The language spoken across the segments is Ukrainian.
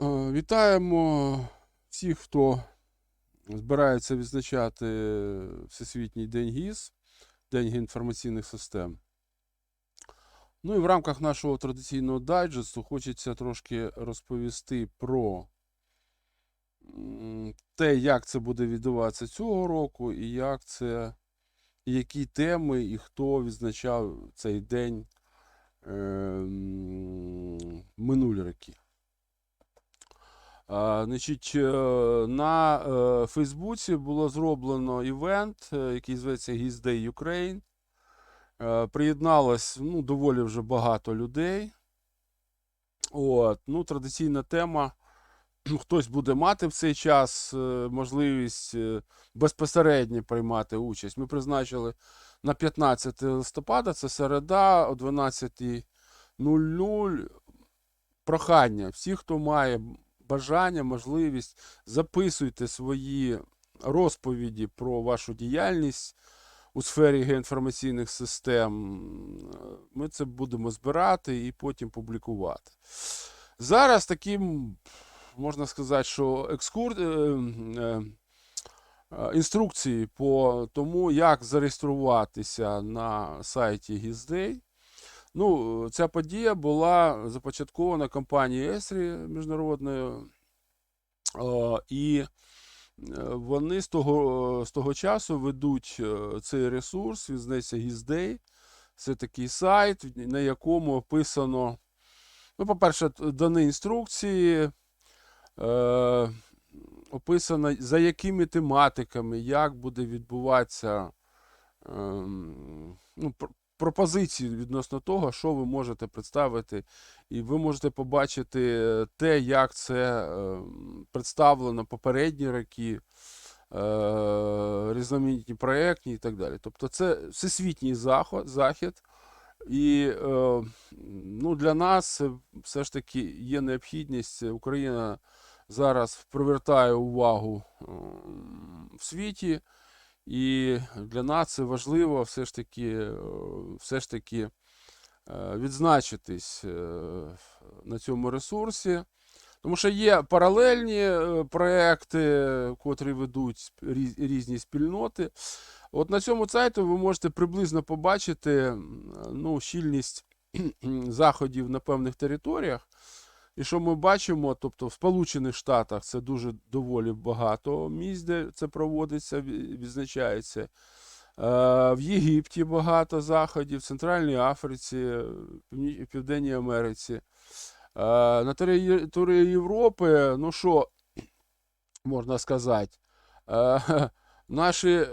Е, Вітаємо всіх, хто збирається відзначати Всесвітній день ГІС, День інформаційних систем. Ну і в рамках нашого традиційного дайджесту хочеться трошки розповісти про те, як це буде відбуватися цього року, і як це, які теми, і хто відзначав цей день е, минулі роки. Значить, е, на е, Фейсбуці було зроблено івент, е, який зветься His Day Ukraine. Приєдналось ну, доволі вже багато людей. От, ну, традиційна тема. Хтось буде мати в цей час можливість безпосередньо приймати участь. Ми призначили на 15 листопада, це середа о 12.00. Прохання. Всі, хто має бажання, можливість, записуйте свої розповіді про вашу діяльність у сфері геоінформаційних систем. Ми це будемо збирати і потім публікувати. Зараз таким, можна сказати, що екскур... е, е, е, інструкції по тому, як зареєструватися на сайті GISDAY. Ну, ця подія була започаткована компанією Есрі міжнародною. Е, І е, вони з того, з того часу ведуть е, цей ресурс, він здається GISDAY. Це такий сайт, на якому описано, ну, по-перше, дані інструкції, е, описано, за якими тематиками, як буде відбуватися ем, ну, пропозиції відносно того, що ви можете представити, і ви можете побачити е, те, як це е, представлено попередні роки, е, різноманітні проєктні і так далі. Тобто це всесвітній захід. І ну, для нас все ж таки є необхідність. Україна зараз привертає увагу в світі. І для нас це важливо все ж таки, е, все ж таки е, відзначитись е, на цьому ресурсі. Тому що є паралельні проекти, котрі ведуть різні спільноти. От на цьому сайті ви можете приблизно побачити ну, щільність заходів на певних територіях. І що ми бачимо, тобто в Сполучених Штатах це дуже доволі багато місць, де це проводиться, відзначається. Е, В Єгипті багато заходів, в Центральній Африці, в Південній Америці. Е, На території Європи, ну що можна сказати, е, наші,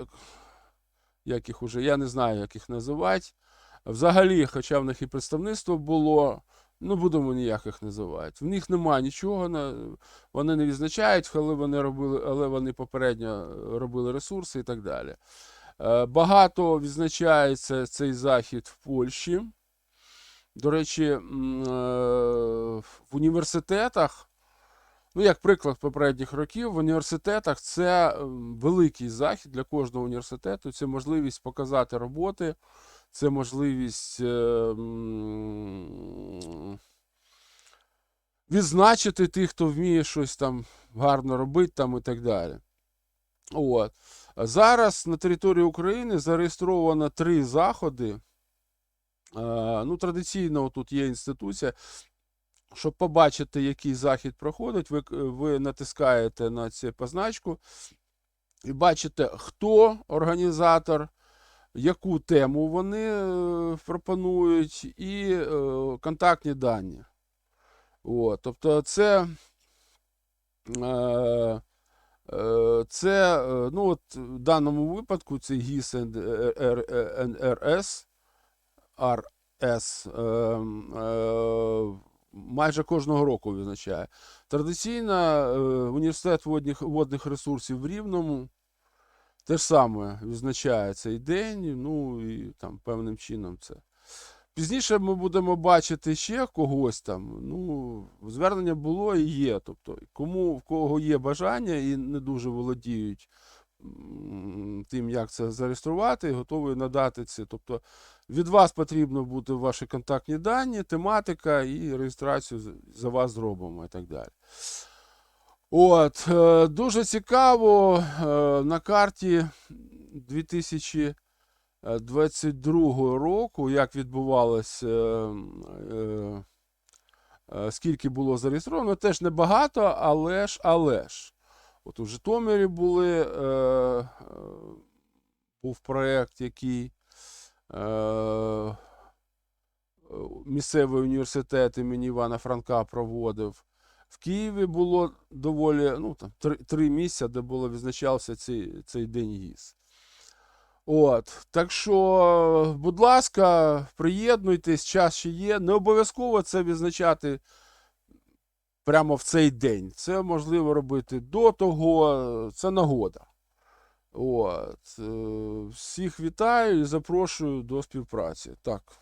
як їх уже, я не знаю, як їх називати. Взагалі, хоча в них і представництво було, ну будемо ніяких називати. В них немає нічого, вони не відзначають, але вони робили, але вони попередньо робили ресурси і так далі. Е, Багато відзначається цей захід в Польщі. До речі, е, в університетах, ну, як приклад попередніх років, в університетах це великий захід для кожного університету. Це можливість показати роботи, це можливість е, відзначити тих, хто вміє щось там гарно робити там і так далі. От. Зараз на території України зареєстровано три заходи. Е, Ну, традиційно тут є інституція. Щоб побачити, який захід проходить, ви, ви натискаєте на цю позначку і бачите, хто організатор, яку тему вони е, пропонують, і е, контактні дані. От, тобто це, е, е, це е, ну, от, в даному випадку це RS, е, е, майже кожного року визначає. Традиційно університет водних, водних ресурсів в Рівному те ж саме відзначає цей день, ну і там певним чином це. Пізніше ми будемо бачити ще когось там. Ну, звернення було і є. Тобто, кому в кого є бажання і не дуже володіють тим, як це зареєструвати, готові надати це. Тобто Від вас потрібно бути ваші контактні дані, тематика і реєстрацію за вас зробимо і так далі. От, е, дуже цікаво е, на карті 2022 року, як відбувалося, е, е, е, скільки було зареєстровано, теж небагато, але ж, але ж. От у Житомирі були, е, е, був проєкт, який е, місцевий університет імені Івана Франка проводив. В Києві було доволі ну, там, три, три місця, де було відзначався цей, цей день ГІС. От. Так що, будь ласка, приєднуйтесь, час ще є. Не обов'язково це відзначати прямо в цей день. Це можливо робити до того, це нагода. От. е, Всіх вітаю і запрошую до співпраці. Так.